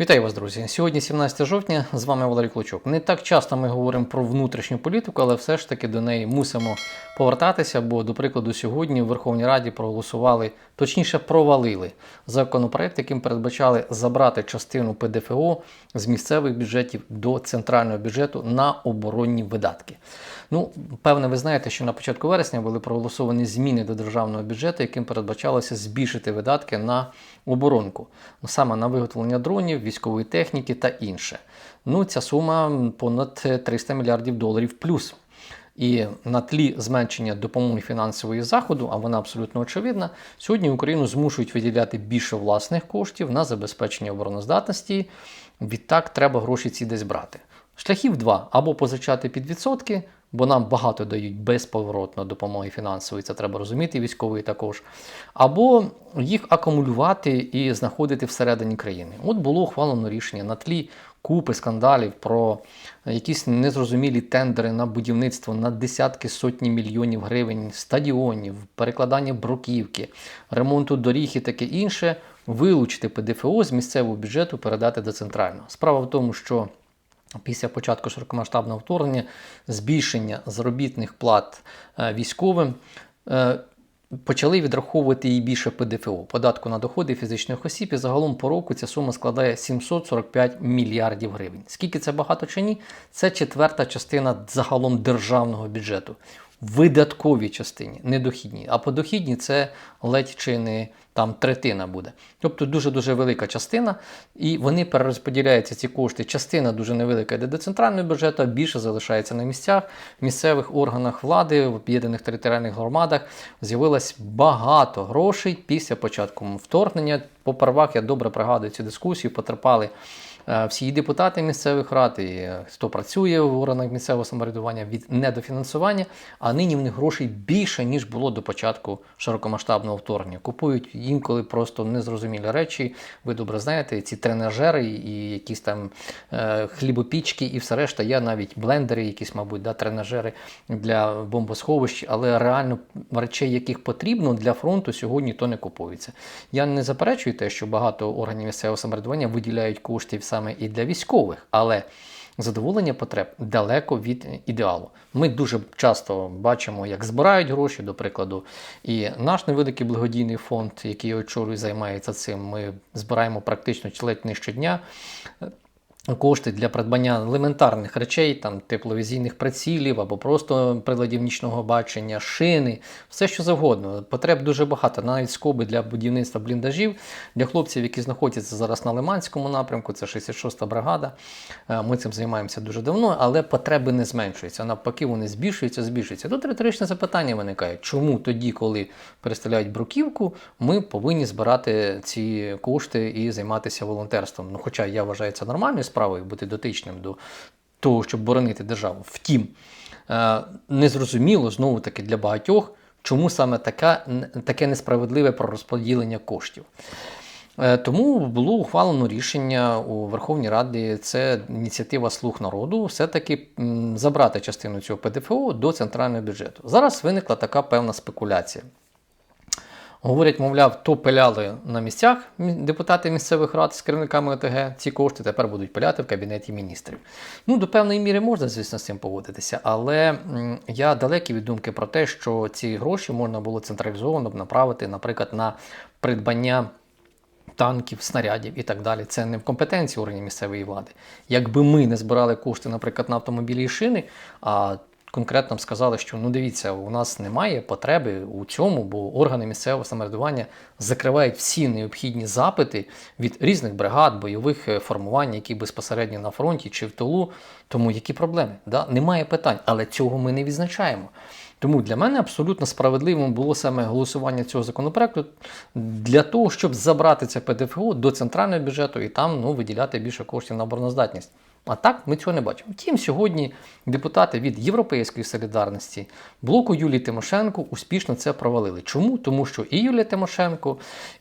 Вітаю вас, друзі. Сьогодні 17 жовтня. З вами Валерій Клочок. Не так часто ми говоримо про внутрішню політику, але все ж таки до неї мусимо повертатися. Бо, до прикладу, сьогодні в Верховній Раді проголосували, точніше, провалили законопроект, яким передбачали забрати частину ПДФО з місцевих бюджетів до центрального бюджету на оборонні видатки. Ну, певне, ви знаєте, що на початку вересня були проголосовані зміни до державного бюджету, яким передбачалося збільшити видатки на оборонку, ну, саме на виготовлення дронів, військової техніки та інше. Ну, ця сума понад 300 мільярдів доларів плюс. І на тлі зменшення допомоги фінансової заходу, а вона абсолютно очевидна, сьогодні Україну змушують виділяти більше власних коштів на забезпечення обороноздатності. Відтак треба гроші ці десь брати. Шляхів два: або позичати під відсотки, бо нам багато дають безповоротно допомоги фінансової, це треба розуміти, військової також, або їх акумулювати і знаходити всередині країни. От було ухвалено рішення на тлі купи скандалів про якісь незрозумілі тендери на будівництво на десятки сотні мільйонів гривень стадіонів, перекладання бруківки, ремонту доріг і таке інше. Вилучити ПДФО з місцевого бюджету, передати до центрального. Справа в тому, що Після початку широкомасштабного вторгнення збільшення заробітних плат е, військовим е, почали відраховувати її більше ПДФО, податку на доходи фізичних осіб, і загалом по року ця сума складає 745 мільярдів гривень. Скільки це багато чи ні? Це четверта частина загалом державного бюджету. Видатковій частині, не дохідній. А по дохідній це ледь чи не там третина буде. Тобто дуже-дуже велика частина, і вони перерозподіляються ці кошти. Частина дуже невелика йде до центрального бюджету, а більше залишається на місцях, в місцевих органах влади, в об'єднаних територіальних громадах з'явилось багато грошей після початку вторгнення. По первах я добре пригадую цю дискусію, потерпали. Е, всі депутати місцевих рад, і е, хто працює в органах місцевого самоврядування від недофінансування, а нині в них грошей більше, ніж було до початку широкомасштабного вторгнення. Купують інколи просто незрозумілі речі. Ви добре знаєте, ці тренажери і якісь там е, хлібопічки, і все решта. Я навіть блендери, якісь, мабуть, да, тренажери для бомбосховищ, але реально речей, яких потрібно для фронту, сьогодні то не купується. Я не заперечую те, що багато органів місцевого самоврядування виділяють коштів саме і для військових, але задоволення потреб далеко від ідеалу. Ми дуже часто бачимо, як збирають гроші, до прикладу, і наш невеликий благодійний фонд, який очолює, займається цим. Ми збираємо практично ледь не щодня кошти для придбання елементарних речей, там тепловізійних прицілів або просто приладів нічного бачення, шини, все що завгодно. Потреб дуже багато, навіть скоби для будівництва бліндажів для хлопців, які знаходяться зараз на Лиманському напрямку, це 66-та бригада. Е, ми цим займаємося дуже давно, але потреби не зменшуються. Навпаки, вони збільшуються, збільшуються. Тут риторичне запитання виникає, чому тоді, коли переставляють бруківку, ми повинні збирати ці кошти і займатися волонтерством. Ну, Хоча я вважаю це нормальною справою бути дотичним до того, щоб боронити державу. Втім, е, незрозуміло знову таки для багатьох, чому саме така, таке несправедливе пророзподілення коштів. Е, тому було ухвалено рішення у Верховній Раді. Це ініціатива Слуг народу, все-таки забрати частину цього ПДФО до центрального бюджету. Зараз виникла така певна спекуляція. Говорять, мовляв, то пиляли на місцях депутати місцевих рад з керівниками ОТГ. Ці кошти тепер будуть пиляти в кабінеті міністрів. Ну, до певної міри можна, звісно, з цим погодитися, але я далекий від думки про те, що ці гроші можна було централізовано б направити, наприклад, на придбання. Танків, снарядів і так далі. Це не в компетенції органів місцевої влади. Якби ми не збирали кошти, наприклад, на автомобілі і шини, а конкретно сказали, що ну дивіться, у нас немає потреби у цьому, бо органи місцевого самоврядування закривають всі необхідні запити від різних бригад, бойових е, формувань, які безпосередньо на фронті чи в тилу. Тому які проблеми? Да? Немає питань, але цього ми не відзначаємо. Тому для мене абсолютно справедливим було саме голосування цього законопроекту для того, щоб забрати це ПДФО до центрального бюджету і там ну, виділяти більше коштів на обороноздатність. А так ми цього не бачимо. Втім, сьогодні депутати від Європейської солідарності, блоку Юлії Тимошенко успішно це провалили. Чому? Тому що і Юлія Тимошенко,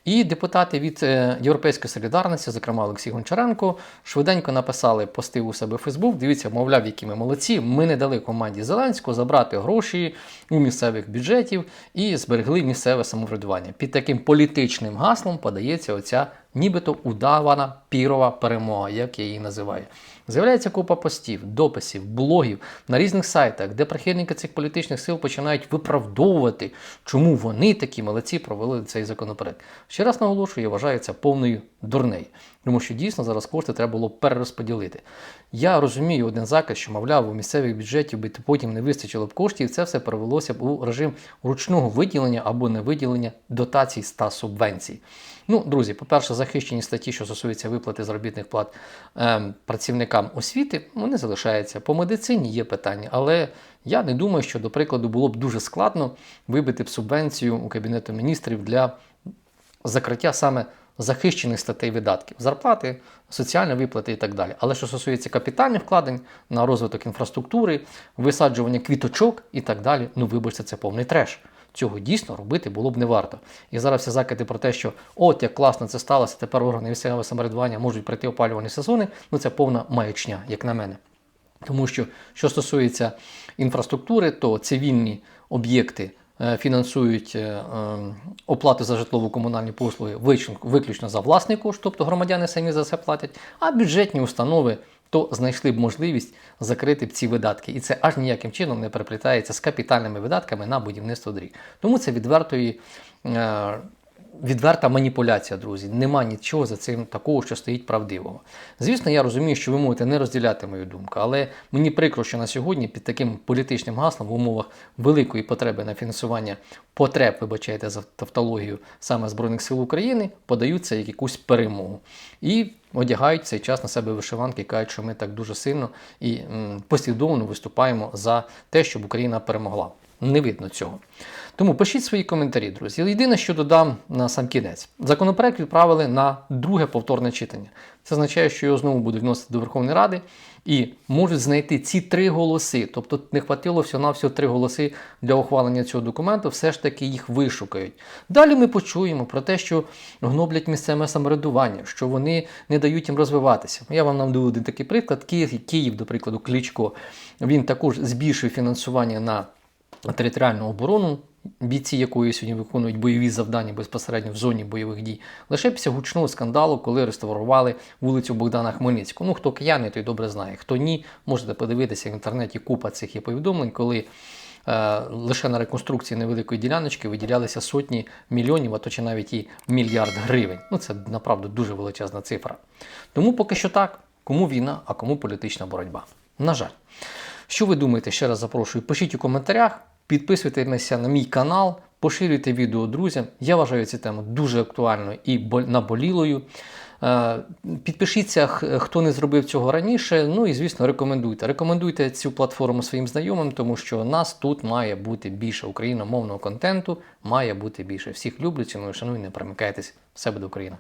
і депутати від е, Європейської солідарності, зокрема Олексій Гончаренко, швиденько написали пости у себе в Фейсбук. Дивіться, мовляв, які ми молодці. Ми не дали команді Зеленського забрати гроші у місцевих бюджетів і зберегли місцеве самоврядування. Під таким політичним гаслом подається оця нібито удавана пірова перемога, як я її називаю. З'являється купа постів, дописів, блогів на різних сайтах, де прихильники цих політичних сил починають виправдовувати, чому вони такі молодці провели цей законопроект. Ще раз наголошую, я вважаю це повною дурнею, тому що дійсно зараз кошти треба було перерозподілити. Я розумію один заказ, що, мовляв, у місцевих бюджетів би потім не вистачило б коштів, і це все перевелося б у режим ручного виділення або невиділення дотацій та субвенцій. Ну, друзі, по-перше, захищені статті, що стосуються виплати заробітних плат ем, працівникам освіти, вони залишаються. По медицині є питання, але я не думаю, що, до прикладу, було б дуже складно вибити б субвенцію у Кабінету міністрів для закриття саме захищених статей видатків, зарплати, соціальні виплати і так далі. Але що стосується капітальних вкладень на розвиток інфраструктури, висаджування квіточок і так далі, ну вибачте, це повний треш. Цього дійсно робити було б не варто. І зараз всі закиди про те, що от як класно це сталося, тепер органи місцевого самоврядування можуть пройти опалювальні сезони, ну це повна маячня, як на мене. Тому що, що стосується інфраструктури, то цивільні об'єкти е, фінансують е, е, оплату за житлово-комунальні послуги виключно- виключно за власний кошт, тобто громадяни самі за це платять, а бюджетні установи то знайшли б можливість закрити б ці видатки. І це аж ніяким чином не переплітається з капітальними видатками на будівництво доріг. Тому це відвертої. Відверта маніпуляція, друзі. Нема нічого за цим такого, що стоїть правдивого. Звісно, я розумію, що ви можете не розділяти мою думку, але мені прикро, що на сьогодні під таким політичним гаслом в умовах великої потреби на фінансування потреб, вибачайте за тавтологію, саме Збройних сил України, подаються як якусь перемогу. І одягають цей час на себе вишиванки, кажуть, що ми так дуже сильно і послідовно виступаємо за те, щоб Україна перемогла. Не видно цього. Тому пишіть свої коментарі, друзі. Єдине, що додам на сам кінець. Законопроект відправили на друге повторне читання. Це означає, що його знову будуть вносити до Верховної Ради і можуть знайти ці три голоси. Тобто не хватило всього на всього три голоси для ухвалення цього документу, все ж таки їх вишукають. Далі ми почуємо про те, що гноблять місцеве самоврядування, що вони не дають їм розвиватися. Я вам наведу один такий приклад. Київ, Київ, до прикладу, Кличко, він також збільшує фінансування на територіальну оборону, бійці якої сьогодні виконують бойові завдання безпосередньо в зоні бойових дій, лише після гучного скандалу, коли реставрували вулицю Богдана Хмельницького. Ну, хто кияни, той добре знає. Хто ні, можете подивитися в інтернеті купа цих є повідомлень, коли е, лише на реконструкції невеликої діляночки виділялися сотні мільйонів, а то чи навіть і мільярд гривень. Ну, це направду дуже величезна цифра. Тому поки що так, кому війна, а кому політична боротьба. На жаль. Що ви думаєте? Ще раз запрошую. Пишіть у коментарях, підписуйтеся на мій канал, поширюйте відео друзям. Я вважаю цю тему дуже актуальною і наболілою. Е, Підпишіться, хто не зробив цього раніше. Ну і звісно, рекомендуйте. Рекомендуйте цю платформу своїм знайомим, тому що нас тут має бути більше україномовного контенту, має бути більше. Всіх люблю, ціную, шаную, не перемикайтесь. Все буде Україна.